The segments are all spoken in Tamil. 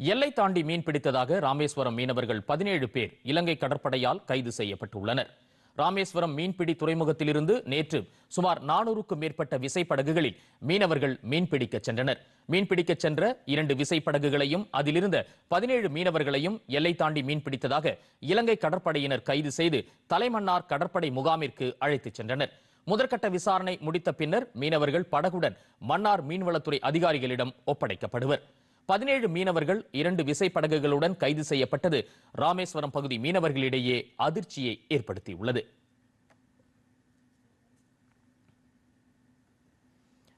எல்லை தாண்டி மீன் பிடித்ததாக ராமேஸ்வரம் மீனவர்கள் பதினேழு பேர் இலங்கை கடற்படையால் கைது செய்யப்பட்டுள்ளனர். ராமேஸ்வரம் மீன்பிடி துறைமுகத்திலிருந்து நேற்று சுமார் நானூறுக்கும் மேற்பட்ட விசைப்படகுகளில் மீனவர்கள் மீன்பிடிக்க சென்றனர். மீன்பிடிக்க சென்ற இரண்டு விசைப்படகுகளையும் அதிலிருந்த பதினேழு மீனவர்களையும் எல்லை தாண்டி மீன்பிடித்ததாக இலங்கை கடற்படையினர் கைது செய்து தலைமன்னார் கடற்படை முகாமிற்கு அழைத்துச் சென்றனர். முதற்கட்ட விசாரணை முடித்த பின்னர் மீனவர்கள் படகுடன் மன்னார் மீன்வளத்துறை அதிகாரிகளிடம் ஒப்படைக்கப்படுவர். பதினேழு மீனவர்கள் இரண்டு விசைப்படகுகளுடன் கைது செய்யப்பட்டது. ராமேஸ்வரம் பகுதி மீனவர்களிடையே அதிர்ச்சியை ஏற்படுத்தியுள்ளது.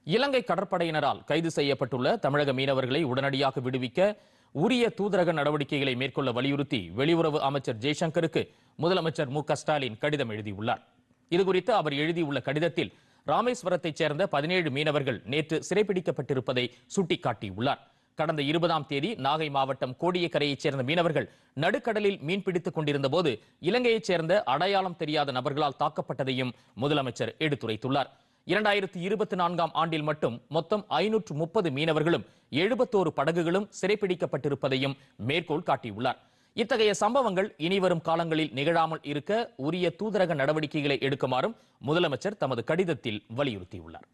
இலங்கை கடற்படையினரால் கைது செய்யப்பட்டுள்ள தமிழக மீனவர்களை உடனடியாக விடுவிக்க உரிய தூதரக நடவடிக்கைகளை மேற்கொள்ள வலியுறுத்தி வெளியுறவு அமைச்சர் ஜெய்சங்கருக்கு முதலமைச்சர் மு ஸ்டாலின் கடிதம் எழுதியுள்ளார். இதுகுறித்து அவர் எழுதியுள்ள கடிதத்தில் ராமேஸ்வரத்தைச் சேர்ந்த பதினேழு மீனவர்கள் நேற்று சிறைப்பிடிக்கப்பட்டிருப்பதை சுட்டிக்காட்டியுள்ளார். கடந்த இருபதாம் தேதி நாகை மாவட்டம் கோடியக்கரையைச் சேர்ந்த மீனவர்கள் நடுக்கடலில் மீன்பிடித்துக் கொண்டிருந்த போது இலங்கையைச் சேர்ந்த அடையாளம் தெரியாத நபர்களால் தாக்கப்பட்டதையும் முதலமைச்சர் எடுத்துரைத்துள்ளார். இரண்டாயிரத்தி இருபத்தி நான்காம் ஆண்டில் மட்டும் மொத்தம் ஐநூற்று முப்பது மீனவர்களும் எழுபத்தோரு படகுகளும் சிறைப்பிடிக்கப்பட்டிருப்பதையும் மேற்கோள் காட்டியுள்ளார். இத்தகைய சம்பவங்கள் இனிவரும் காலங்களில் நிகழாமல் இருக்க உரிய தூதரக நடவடிக்கைகளை எடுக்குமாறும் முதலமைச்சர் தமது கடிதத்தில் வலியுறுத்தியுள்ளார்.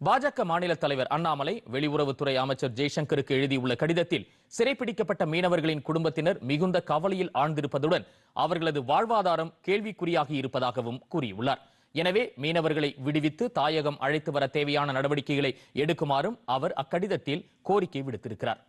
பாஜக மாநில தலைவர் அண்ணாமலை வெளியுறவுத்துறை அமைச்சர் ஜெய்சங்கருக்கு எழுதியுள்ள கடிதத்தில் சிறைப்பிடிக்கப்பட்ட மீனவர்களின் குடும்பத்தினர் மிகுந்த கவலையில் ஆழ்ந்திருப்பதுடன் அவர்களது வாழ்வாதாரம் கேள்விக்குறியாகி இருப்பதாகவும் கூறியுள்ளார். எனவே மீனவர்களை விடுவித்து தாயகம் அழைத்து வர தேவையான நடவடிக்கைகளை எடுக்குமாறும் அவர் அக்கடிதத்தில் கோரிக்கை விடுத்திருக்கிறார்.